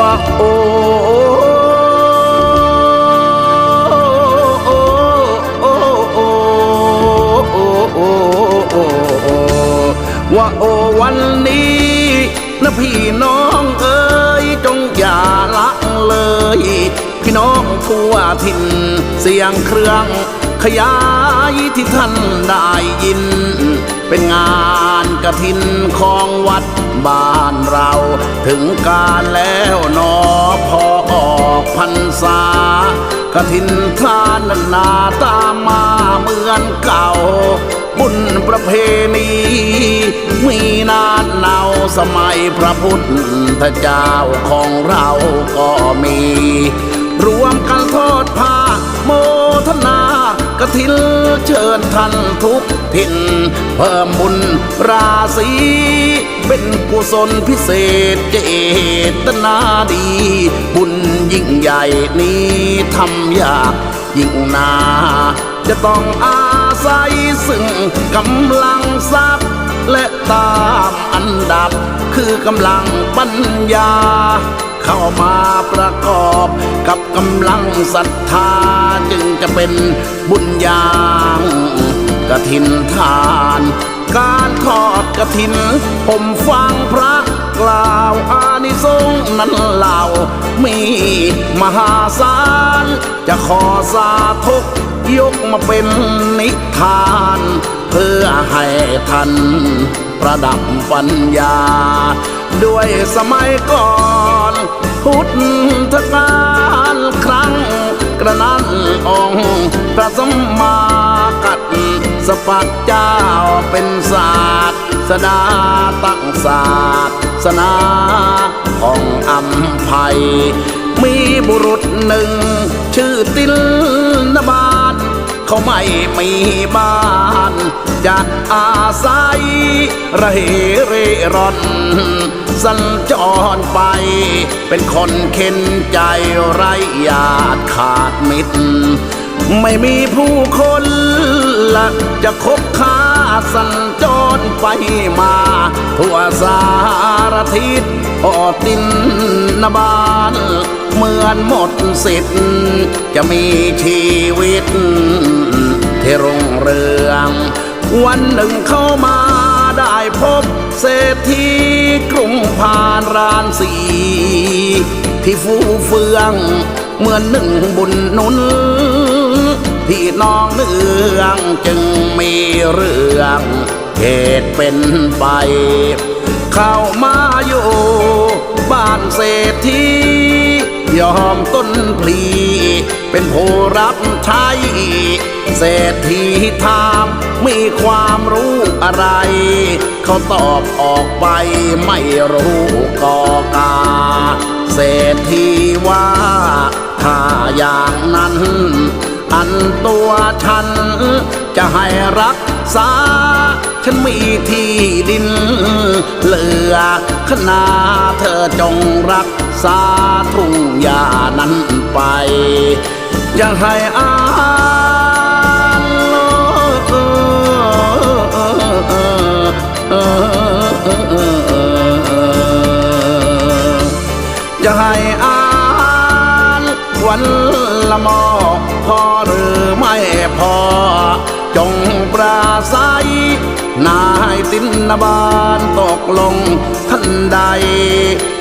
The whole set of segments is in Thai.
ว่าโอ้โอว่าโอวันนี้นะพี่น้องเอ๋ยจงอย่าละเลย พี่น้องทั่วถิ่นเสียงเครื่องขยายที่ท่านได้ยิน เป็นงานกระถินของวัดบ้านเรา ถึงการแล้วนอพอออกพรรษากระถินทานนานาตามมาเหมือนเก่า บุญประเพณีมีนานเนาสมัยพระพุทธเจ้าของเราก็มี รวมกันทอดผ้าโมทนา กระถินเชิญท่านทุกถิ่นเพิ่มบุญราศีเป็นกุศลพิเศษเจตนาดี บุญยิ่งใหญ่นี้ทำยากยิ่งนาจะต้องอาศัยซึ่งกำลังทรัพย์ และตามอันดับคือกำลังปัญญา เข้ามาประกอบกับกำลังศรัทธาจึงจะเป็นบุญญางกระถินทาน การทอดกระถิน ผมฟังพระกล่าวอานิสงส์นั้นเล่ามีมหาศาล จะขอสาธุยกมาเป็นนิทาน เพื่อให้ท่านประดับปัญญา ด้วยสมัยก่อน พุทธกาลครั้งกระนั้นองค์พระสมมากัดสปักเจ้าเป็นศาสตร์สดาตั้งศาสสนาของอัมภัย มีบุรุษหนึ่ง ชื่อติลนบาทเขาไม่มีบ้าน จะอาศัยระเหเร่ร่อนสัญจรไป เป็นคนเข็นใจไรญาติขาดมิตร ไม่มีผู้คนละจะคบค้าสัญจรไปมา ทั่วสารทิศพอตินนบานเหมือนหมดสิทธิ์ จะมีชีวิต ที่รุ่งเรือง วันหนึ่งเข้ามาได้พบเศรษฐีกรุงพานรานสีที่ฟูเฟืองเหมือนหนึ่งบุญนุนพี่น้องเนืองจึงมีเรื่องเหตุเป็นไป เข้ามาอยู่บ้านเศรษฐียอมต้นพลีเป็นผู้รับใช้ เศรษฐีถามมีความรู้อะไร เขาตอบออกไปไม่รู้กอกา เศรษฐีว่าถ้าอย่างนั้น อันตัวฉันจะให้รักษา ฉันมีที่ดิน เหลือขนาเธอจงรักษาทุ่งหญ้านั้นไปอย่าให้อา อย่าให้อานวันละมอพอหรือไม่พอ จงปราศัยนายตินนบานตกลงท่านใด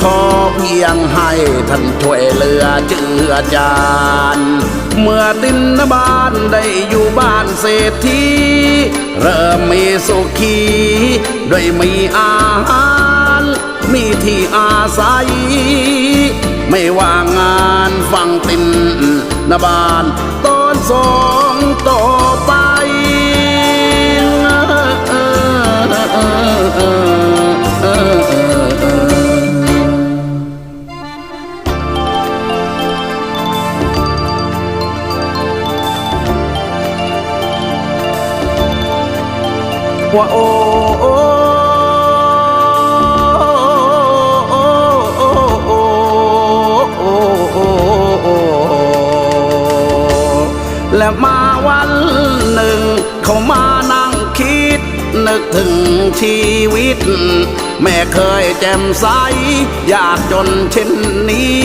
ขอเพียงให้ท่านช่วยเหลือเจือจานเมื่อตินนบานได้อยู่บ้านเศรษฐีเริ่มมีสุขี ด้วยมีอาหาร มีที่อาศัย ไม่ว่างานฟังตินนบานตอนสองต่อไป ว่าโอ้และมาวันหนึ่ง เขามานั่งคิด นึกถึงชีวิต แม่เคยแจ่มใส อยากจนเช่นนี้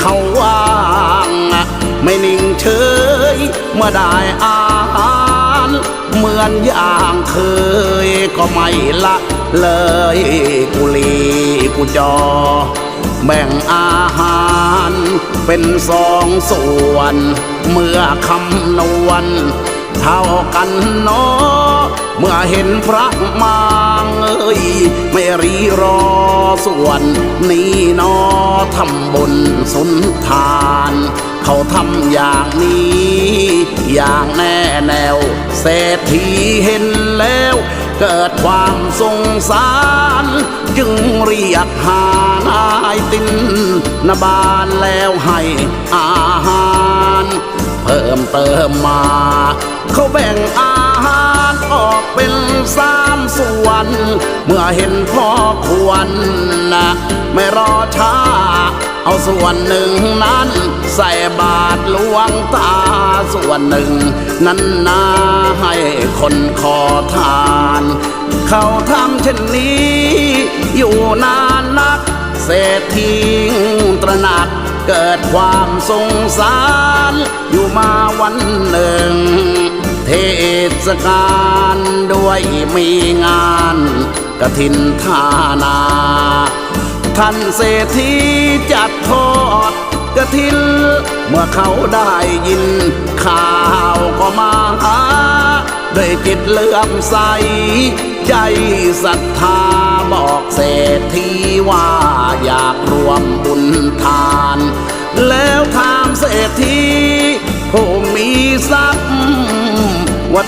เขาว่างไม่นิ่งเฉยเมื่อได้อาหารเหมือนอย่างเคยก็ไม่ละเลยกุลีกุจอ แบ่งอาหารเป็นสองส่วน เมื่อคำนวณเท่ากันเนาะ เมื่อเห็นพระมาเอ้ยไม่รีรอส่วน นี้นอทำบุญสุนทาน เขาทำอย่างนี้ อย่างแน่แนว เศรษฐีเห็นแล้ว เกิดความสงสาร จึงเรียกหานายตินนบานแล้วให้อาหาร เพิ่มเติมมา เขาแบ่งอาหาร ออกเป็นสามส่วน เมื่อเห็นพ่อควรนะไม่รอช้า เอาส่วนหนึ่งนั้น ใส่บาทหลวงตาส่วนหนึ่ง นั้นนาให้คนขอทาน เขาทำเช่นนี้ อยู่นานนัก เศรษฐีตระหนักเกิดความสงสาร อยู่มาวันหนึ่ง เทศกาลด้วยมีงานกระถินทานา ท่านเศรษฐีจัดทอดกระถิน เมื่อเขาได้ยิน ข่าวก็มาหาด้วยจิตเลื่อมใส ใจศรัทธาบอกเศรษฐีว่าอยากรวมบุญทาน แล้วถามเศรษฐี ผู้มีทรัพย์ว่า